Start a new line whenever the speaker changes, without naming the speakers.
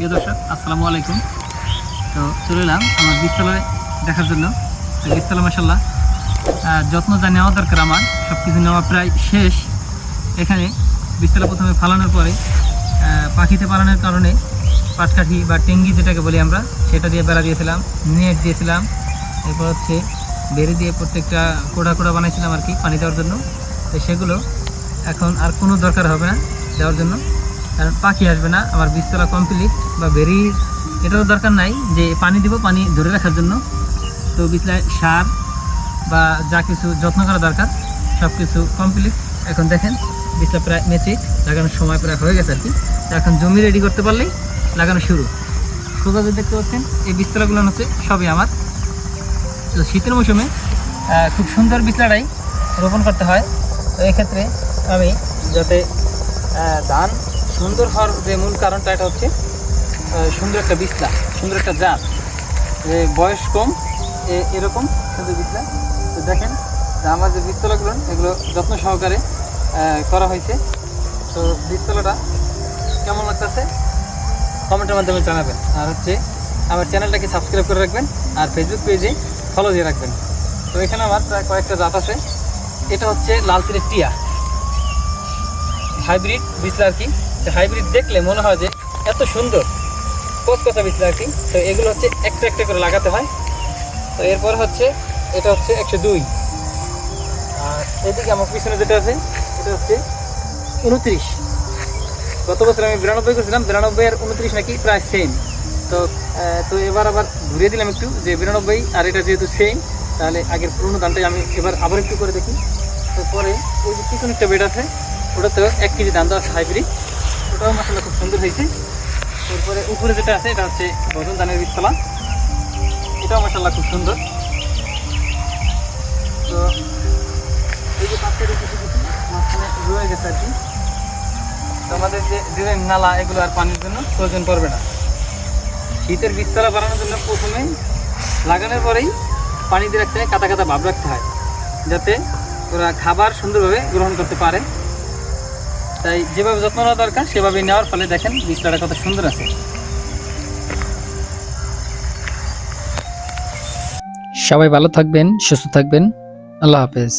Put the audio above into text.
প্রিয় দর্শক, আসসালামু আলাইকুম। তো চলে এলাম আমার বীজতলায় দেখার জন্য। বীজতলা মাসাল্লাহ যত্ন যা নেওয়া দরকার আমার সব কিছু নেওয়া প্রায় শেষ। এখানে বীজতলা প্রথমে ফালানোর পরে পাখিতে পালানোর কারণে পাটকাঠি বা টেঙ্গি যেটাকে বলি আমরা, সেটা দিয়ে বেড়া দিয়েছিলাম, নেট দিয়েছিলাম। এরপর হচ্ছে বেড়ে দিয়ে প্রত্যেকটা কোড়া কোড়া বানাইছিলাম আর কি, পানি দেওয়ার জন্য। তো সেগুলো এখন আর কোনো দরকার হবে না দেওয়ার জন্য। কারণ পাখি আসবে না আমার বীজতলা কমপ্লিট বা বেরি এটারও দরকার নাই যে পানি দিব, পানি ধরে রাখার জন্য। তো বীজতলায় সার বা যা কিছু যত্ন করা দরকার সব কিছু কমপ্লিট এখন দেখেন বীজটা প্রায় মেচে লাগানোর সময় প্রায় হয়ে গেছে আর কি। এখন জমি রেডি করতে পারলেই লাগানো শুরু। সোজা যে দেখতে পাচ্ছেন, এই বীজতলাগুলো হচ্ছে সবই আমার। তো শীতের মৌসুমে খুব সুন্দর বিছলাটাই রোপণ করতে হয়। তো এক্ষেত্রে আমি যাতে ধান সুন্দর হওয়ার যে মূল কারণটা এটা হচ্ছে সুন্দর একটা বিছলা, সুন্দর একটা জাত। বয়স কম এরকম সুন্দর বিছলা। তো দেখেন আমার যে বীজতলাগুলো এগুলো যত্ন সহকারে করা হয়েছে। তো বিস্তলাটা কেমন লাগতেছে? কমেন্টের মাধ্যমে জানাবেন। আর হচ্ছে, আমার চ্যানেলটাকে সাবস্ক্রাইব করে রাখবেন, আর ফেসবুক পেজে ফলো দিয়ে রাখবেন। তো এখানে আমার প্রায় কয়েকটা জাত আছে। এটা হচ্ছে লাল তীরের টিয়া। হাইব্রিড বিছলা আর কি। হাইব্রিড দেখলে মনে হয় যে এত সুন্দর। কচকচা বিছলা আর কি। তো এগুলো হচ্ছে একটা একটা করে লাগাতে হয়। তো এরপর হচ্ছে এটা হচ্ছে একশো দুই। আর এদিকে আমার পিছনে যেটা আছে, এটা হচ্ছে উনত্রিশ। গত বছর আমি বিরানব্বই করেছিলাম, বিরানব্বই আর উনত্রিশ নাকি প্রায় সেম তো তো এবার আবার ঘুরিয়ে দিলাম একটু যে বিরানব্বই আর এটা যেহেতু সেম তাহলে আগের পুরোনো ধানটাই আমি এবার আবার একটু করে দেখি। তো পরে ওই যে পিছনে একটা বেড আছে, ওটাতেও এক কেজি ধান দেওয়া আছে হাইব্রিড ওটাও মশলা খুব সুন্দর হয়েছে। এরপরে উপরে যেটা আছে, এটা হচ্ছে ভজন ধানের বীজতলা। এটাও মশাল্লা খুব সুন্দর। তো এই যে পাঁচটা কিছু কিছু মাঝখানে রয়ে গেছে আর কি। তো আমাদের যে ড্রেন নালা, এগুলো আর পানির জন্য প্রয়োজন পড়বে না। শীতের বীজতলা বাড়ানোর জন্য প্রথমে লাগানোর পরেই পানি দিয়ে রাখতে হয়, কাদা কাদা ভাব রাখতে হয়, যাতে ওরা খাবার সুন্দরভাবে গ্রহণ করতে পারে। তাই যেভাবে যত্ন নেওয়া দরকার সেভাবে নেওয়ার ফলে দেখেন বীজতলাটা কত সুন্দর আছে। সবাই ভালো থাকবেন, সুস্থ থাকবেন। আল্লাহ হাফেজ।